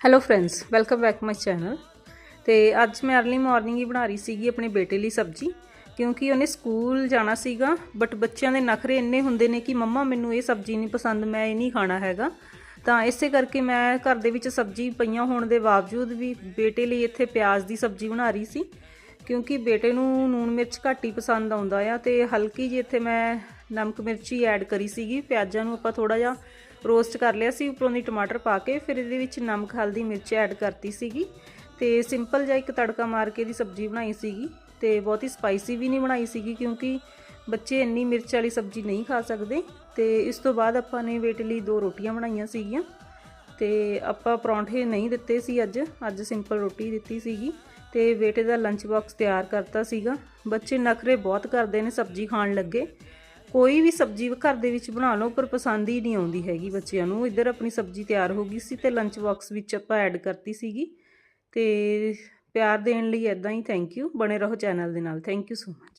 Hello friends welcome back my channel ਤੇ ਅੱਜ ਮੈਂ ਅਰਲੀ ਮਾਰਨਿੰਗ ਹੀ ਬਣਾ ਰਹੀ ਸੀਗੀ ਆਪਣੇ ਬੇਟੇ ਲਈ ਸਬਜ਼ੀ, ਕਿਉਂਕਿ ਉਹਨੇ ਸਕੂਲ ਜਾਣਾ ਸੀਗਾ ਬਟ ਬੱਚਿਆਂ ਦੇ ਨਖਰੇ ਇੰਨੇ ਹੁੰਦੇ ਨੇ ਕਿ ਮੰਮਾ ਮੈਨੂੰ ਇਹ ਸਬਜ਼ੀ ਨਹੀਂ ਪਸੰਦ, ਮੈਂ ਇਹ ਨਹੀਂ ਖਾਣਾ ਹੈਗਾ। ਤਾਂ ਇਸੇ ਕਰਕੇ ਮੈਂ ਘਰ ਦੇ ਵਿੱਚ ਸਬਜ਼ੀ ਪਈਆਂ ਹੋਣ ਦੇ ਬਾਵਜੂਦ ਵੀ ਬੇਟੇ ਲਈ ਇੱਥੇ ਪਿਆਜ਼ ਦੀ ਸਬਜ਼ੀ ਬਣਾ ਰਹੀ ਸੀ, ਕਿਉਂਕਿ ਬੇਟੇ ਨੂੰ ਨੂਣ ਮਿਰਚ ਘੱਟ ਹੀ ਪਸੰਦ ਆਉਂਦਾ ਆ, ਤੇ ਹਲਕੀ ਜਿਹੀ ਇੱਥੇ ਮੈਂ ਨਮਕ ਮਿਰਚੀ ਐਡ ਕਰੀ ਸੀਗੀ, ਪਿਆਜ਼ਾਂ ਨੂੰ ਆਪਾਂ ਥੋੜਾ ਜਿਹਾ ਰੋਸਟ ਕਰ ਲਿਆ ਸੀ, ਉੱਪਰੋਂ ਦੀ ਟਮਾਟਰ ਪਾ ਕੇ, ਫਿਰ ਇਹਦੇ ਵਿੱਚ ਨਮਕ, ਹਲਦੀ, ਮਿਰਚ ਐਡ ਕਰਤੀ ਸੀਗੀ ਤੇ ਸਿੰਪਲ ਜਿਹਾ ਇੱਕ ਤੜਕਾ ਮਾਰ ਕੇ ਦੀ ਸਬਜ਼ੀ ਬਣਾਈ ਸੀਗੀ ਤੇ ਬਹੁਤ ਹੀ ਸਪਾਈਸੀ ਵੀ ਨਹੀਂ ਬਣਾਈ ਸੀਗੀ ਕਿਉਂਕਿ ਬੱਚੇ ਇੰਨੀ ਮਿਰਚ ਵਾਲੀ ਸਬਜ਼ੀ ਨਹੀਂ ਖਾ ਸਕਦੇ ਤੇ ਇਸ ਤੋਂ ਬਾਅਦ ਆਪਾਂ ਨੇ ਬੇਟੇ ਲਈ ਦੋ ਰੋਟੀਆਂ ਬਣਾਈਆਂ ਸੀਗੀਆਂ ਤੇ ਆਪਾਂ ਪਰੌਂਠੇ ਨਹੀਂ ਦਿੱਤੇ ਸੀ ਅੱਜ ਅੱਜ ਸਿੰਪਲ ਰੋਟੀ ਦਿੱਤੀ ਸੀਗੀ ਤੇ ਬੇਟੇ ਦਾ ਲੰਚ ਬਾਕਸ ਤਿਆਰ ਕਰਤਾ ਸੀਗਾ। ਬੱਚੇ ਨਖਰੇ ਬਹੁਤ ਕਰਦੇ ਨੇ ਸਬਜ਼ੀ ਖਾਣ ਲੱਗੇ। ਕੋਈ ਵੀ ਸਬਜ਼ੀ ਘਰ ਦੇ ਵਿੱਚ ਬਣਾ ਲਓ, ਪਰ ਪਸੰਦ ਹੀ ਨਹੀਂ ਆਉਂਦੀ ਹੈਗੀ ਬੱਚਿਆਂ ਨੂੰ। ਇੱਧਰ ਆਪਣੀ ਸਬਜ਼ੀ ਤਿਆਰ ਹੋ ਗਈ ਸੀ ਤੇ ਲੰਚ ਬਾਕਸ ਵਿੱਚ ਆਪਾਂ ਐਡ ਕਰਤੀ ਸੀਗੀ। ਤੇ ਪਿਆਰ ਦੇਣ ਲਈ ਇਦਾਂ ਹੀ ਥੈਂਕ ਯੂ ਬਣੇ ਰਹੋ ਚੈਨਲ ਦੇ ਨਾਲ। Thank you so much